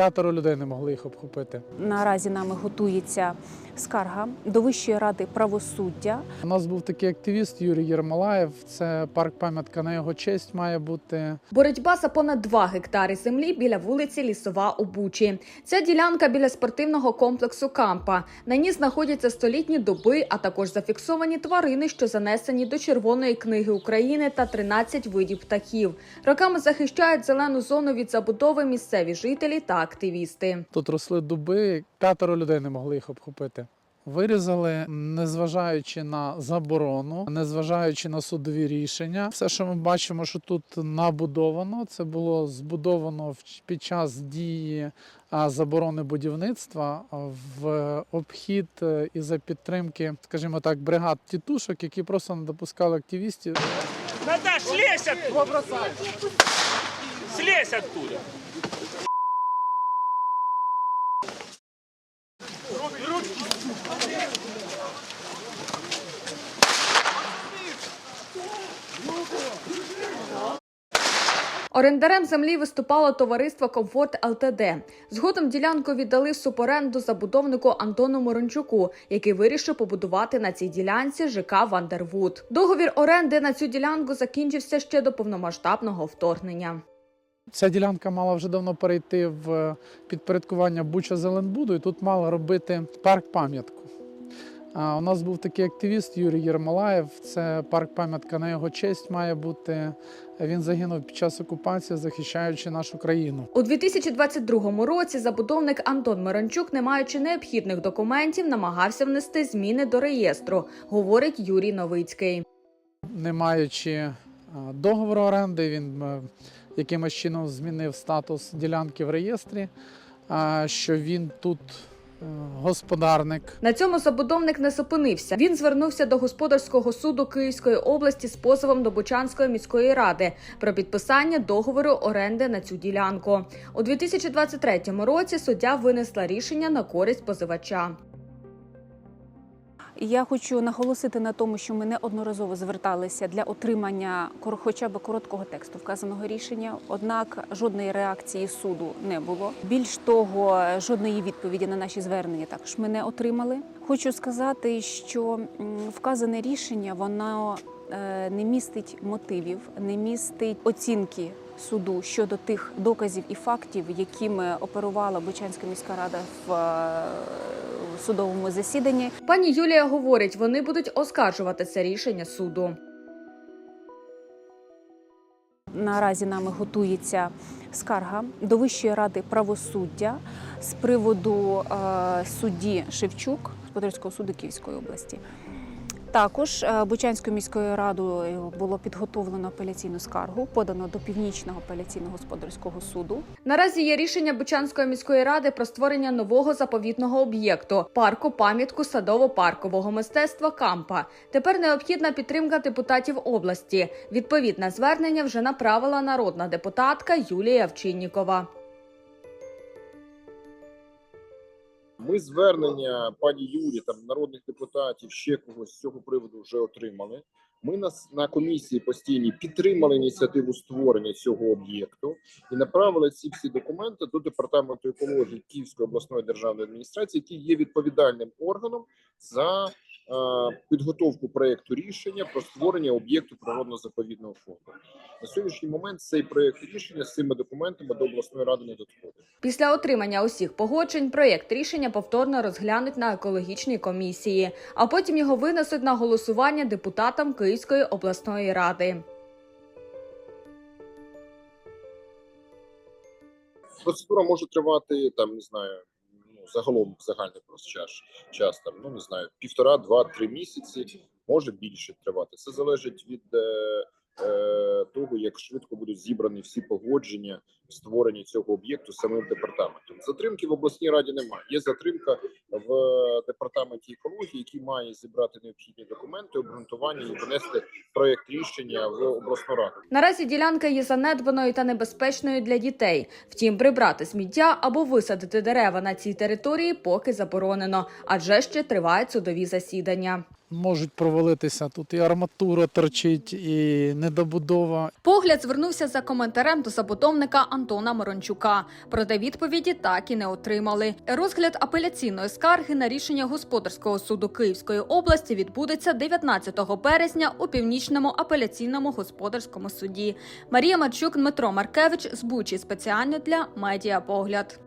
п'ятеро людей не могли їх обхопити. Наразі нами готується скарга до Вищої ради правосуддя. У нас був такий активіст Юрій Єрмолаєв. Це парк пам'ятка на його честь має бути. Боротьба за понад 2 гектари землі біля вулиці Лісова у Бучі. Ця ділянка біля спортивного комплексу Кампа. На ній знаходяться столітні дуби, а також зафіксовані тварини, що занесені до Червоної книги України та 13 видів птахів. Роками захищають зелену зону від забудови місцеві жителі та активісти. Тут росли дуби, п'ятеро людей не могли їх обхопити. Вирізали, незважаючи на заборону, незважаючи на судові рішення. Все, що ми бачимо, що тут набудовано, це було збудовано в- під час дії заборони будівництва в обхід е, і за підтримки, скажімо так, бригад тітушок, які просто не допускали активістів. Наташ, слезь оттуда! Слезь оттуда! Орендарем землі виступало товариство Комфорт ЛТД. Згодом ділянку віддали в суборенду забудовнику Антону Морончуку, який вирішив побудувати на цій ділянці ЖК Вандервуд. Договір оренди на цю ділянку закінчився ще до повномасштабного вторгнення. Ця ділянка мала вже давно перейти в підпорядкування Буча Зеленбуду, і тут мали робити парк пам'ятку. У нас був такий активіст Юрій Єрмолаєв. Це парк пам'ятка на його честь має бути. Він загинув під час окупації, захищаючи нашу країну. У 2022 році забудовник Антон Миранчук, не маючи необхідних документів, намагався внести зміни до реєстру, говорить Юрій Новицький. Не маючи договору оренди, він е, якимось чином змінив статус ділянки в реєстрі, що він тут е, господарник. На цьому забудовник не зупинився. Він звернувся до господарського суду Київської області з позовом до Бучанської міської ради про підписання договору оренди на цю ділянку. У 2023 році суддя винесла рішення на користь позивача. Я хочу наголосити на тому, що ми неодноразово зверталися для отримання хоча б короткого тексту вказаного рішення. Однак жодної реакції суду не було. Більш того, жодної відповіді на наші звернення також ми не отримали. Хочу сказати, що вказане рішення воно е, не містить мотивів, не містить оцінки суду щодо тих доказів і фактів, якими оперувала Бучанська міська рада в е, судовому засіданні. Пані Юлія говорить, вони будуть оскаржувати це рішення суду. Наразі нами готується скарга до Вищої ради правосуддя з приводу е, судді Шевчук господарського суду Київської області. Також е, Бучанською міською радою було підготовлено апеляційну скаргу, подано до північного апеляційного господарського суду. Наразі є рішення Бучанської міської ради про створення нового заповітного об'єкту парку пам'ятку садово-паркового мистецтва Кампа. Тепер необхідна підтримка депутатів області. Відповідне звернення вже направила народна депутатка Юлія Овчиннікова. Ми звернення пані Юрі, там народних депутатів, ще когось з цього приводу вже отримали. Ми нас на комісії постійні підтримали ініціативу створення цього об'єкту і направили ці всі документи до департаменту екології Київської обласної державної адміністрації, який є відповідальним органом за підготовку проекту рішення про створення об'єкту природно-заповідного фонду. На сьогоднішній момент цей проект рішення з цими документами до обласної ради не надходить. Після отримання усіх погоджень проєкт рішення повторно розглянуть на екологічній комісії, а потім його винесуть на голосування депутатам Київської обласної ради. Процедура може тривати там, не знаю, загалом загальний просто час, час там, ну не знаю, півтора, два-три місяці, може більше тривати. Це залежить від е, е, того, як швидко будуть зібрані всі погодження в створенні цього об'єкту самим департаментом. Затримки в обласній раді немає. Є затримка в департаменті екології, який має зібрати необхідні документи, обґрунтування і внести проект рішення в обласну раду. Наразі ділянка є занедбаною та небезпечною для дітей. Втім, прибрати сміття або висадити дерева на цій території поки заборонено, адже ще тривають судові засідання. Можуть провалитися. Тут і арматура торчить, і недобудова. Погляд звернувся за коментарем до забудовника Антона Морончука. Проте відповіді так і не отримали. Розгляд апеляційної скарги на рішення господарського суду Київської області відбудеться 19 березня у північному апеляційному господарському суді. Марія Марчук, Дмитро Маркевич з Бучі спеціально для медіапогляд.